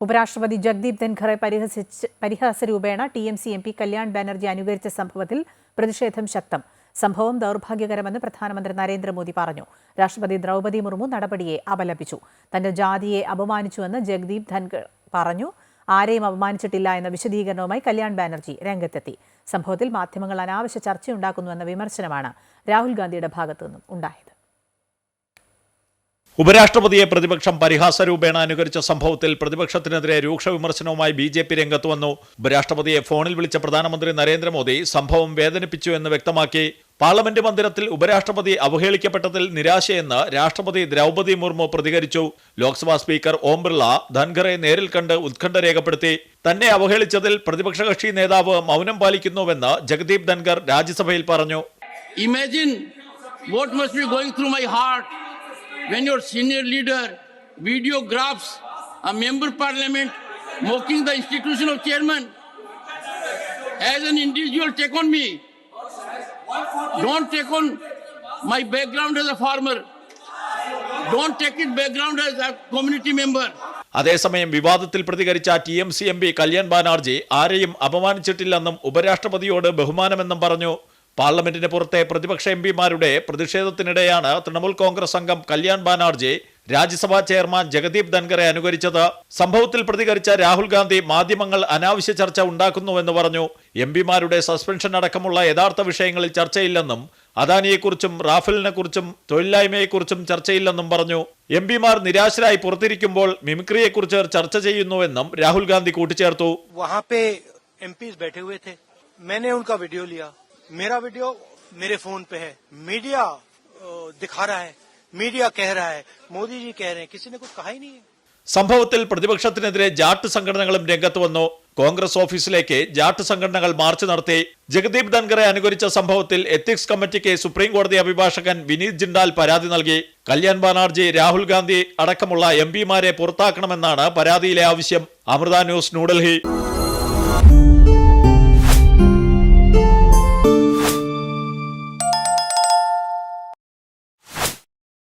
ഉപരാഷ്ട്രപതി ജഗ്ദീപ് ധൻഖറെ പരിഹസിച്ച് പരിഹാസരൂപേണ T M C M P Kalyan Banerjee അനുകരിച്ച സംഭവത്തിൽ പ്രതിഷേധം ശക്തം. സംഭവം ദൗർഭാഗ്യകരമെന്ന് പ്രധാനമന്ത്രി നരേന്ദ്രമോദി പറഞ്ഞു. രാഷ്ട്രപതി ദ്രൗപദി മുർമു നടപടിയെ അപലപിച്ചു. തന്റെ ജാതിയെ അപമാനിച്ചുവെന്ന് ജഗ്ദീപ് ധൻഖർ പറഞ്ഞു. ആരെയും അപമാനിച്ചിട്ടില്ല എന്ന വിശദീകരണവുമായി കല്യാൺ ബാനർജി രംഗത്തെത്തി. സംഭവത്തിൽ മാധ്യമങ്ങൾ അനാവശ്യ ചർച്ചയുണ്ടാക്കുന്നുവെന്ന വിമർശനമാണ് രാഹുൽ ഗാന്ധിയുടെ ഭാഗത്തുനിന്നും ഉണ്ടായത്. ഉപരാഷ്ട്രപതിയെ പ്രതിപക്ഷം പരിഹാസരൂപേണ അനുകരിച്ച സംഭവത്തിൽ പ്രതിപക്ഷത്തിനെതിരെ രൂക്ഷ വിമർശനവുമായി ബി ജെ പി രംഗത്ത് വന്നു ഉപരാഷ്ട്രപതിയെ ഫോണിൽ വിളിച്ച പ്രധാനമന്ത്രി നരേന്ദ്രമോദി സംഭവം വേദനിപ്പിച്ചു എന്ന് വ്യക്തമാക്കി. പാർലമെന്റ് മന്ദിരത്തിൽ ഉപരാഷ്ട്രപതി അവഹേളിക്കപ്പെട്ടതിൽ നിരാശയെന്ന് രാഷ്ട്രപതി ദ്രൗപതി മുർമു പ്രതികരിച്ചു. ലോക്സഭാ സ്പീക്കർ ഓം ബിർള ധൻഖറെ നേരിൽ കണ്ട് ഉത്കണ്ഠ രേഖപ്പെടുത്തി. തന്നെ അവഹേളിച്ചതിൽ പ്രതിപക്ഷ കക്ഷി നേതാവ് മൗനം പാലിക്കുന്നുവെന്ന് ജഗദീപ് ധൻഖർ രാജ്യസഭയിൽ പറഞ്ഞു. Imagine what must be going through my heart when your senior leader videographs a member parliament mocking the institution of chairman. As an individual, take on me. Don't take on my background as a farmer. Don't take it background as a community member. അതേസമയം വിവാദത്തിൽ പ്രതികരിച്ച T M C M P Kalyan Banerjee ആരെയും അപമാനിച്ചിട്ടില്ലെന്നും ഉപരാഷ്ട്രപതിയോട് ബഹുമാനമെന്നും പറഞ്ഞു പാർലമെന്റിന് പുറത്തെ പ്രതിപക്ഷ M പിമാരുടെ പ്രതിഷേധത്തിനിടെയാണ് തൃണമൂൽ കോൺഗ്രസ് അംഗം കല്യാൺ ബാനർജി രാജ്യസഭാ ചെയർമാൻ ജഗദീപ് ധൻഖറെ അനുകരിച്ചത്. സംഭവത്തിൽ പ്രതികരിച്ച രാഹുൽ ഗാന്ധി മാധ്യമങ്ങൾ അനാവശ്യ ചർച്ച ഉണ്ടാക്കുന്നുവെന്ന് പറഞ്ഞു. എം പിമാരുടെ സസ്പെൻഷൻ അടക്കമുള്ള യഥാർത്ഥ വിഷയങ്ങളിൽ ചർച്ചയില്ലെന്നും അദാനിയെക്കുറിച്ചും റാഫേലിനെക്കുറിച്ചും തൊഴിലില്ലായ്മയെക്കുറിച്ചും ചർച്ചയില്ലെന്നും പറഞ്ഞു. എം പിമാർ നിരാശരായി പുറത്തിരിക്കുമ്പോൾ മിമിക്രിയെക്കുറിച്ച് ചർച്ച ചെയ്യുന്നുവെന്നും രാഹുൽ ഗാന്ധി കൂട്ടിച്ചേർത്തു. എം പി एमपीज बैठे हुए थे मैंने उनका वीडियो लिया मेरा वीडियो मेरे फोन पे है मीडिया अ, दिखा रहा है मीडिया कह रहा है मोदी जी कह रहे हैं किसी ने कुछ कहा ही नहीं है സംഭവത്തിൽ പ്രതിപക്ഷത്തിനെതിരെ ജാട്ട് സംഘടനകളും രംഗത്ത് വന്നു കോൺഗ്രസ് ഓഫീസിലേക്ക് ജാട്ട് സംഘടനകൾ മാർച്ച് നടത്തി ജഗദീപ് ധൻഖറെ അനുകരിച്ച സംഭവത്തിൽ എത്തിക്സ് കമ്മിറ്റിക്ക് സുപ്രീം കോടതി അഭിഭാഷകൻ വിനീത് ജിണ്ടാൽ പരാതി നൽകി കല്യാൺ ബാനർജി രാഹുൽ ഗാന്ധി അടക്കമുള്ള എം പിമാരെ പുറത്താക്കണമെന്നാണ് പരാതിയിലെ ആവശ്യം അമൃത ന്യൂസ് ന്യൂഡൽഹി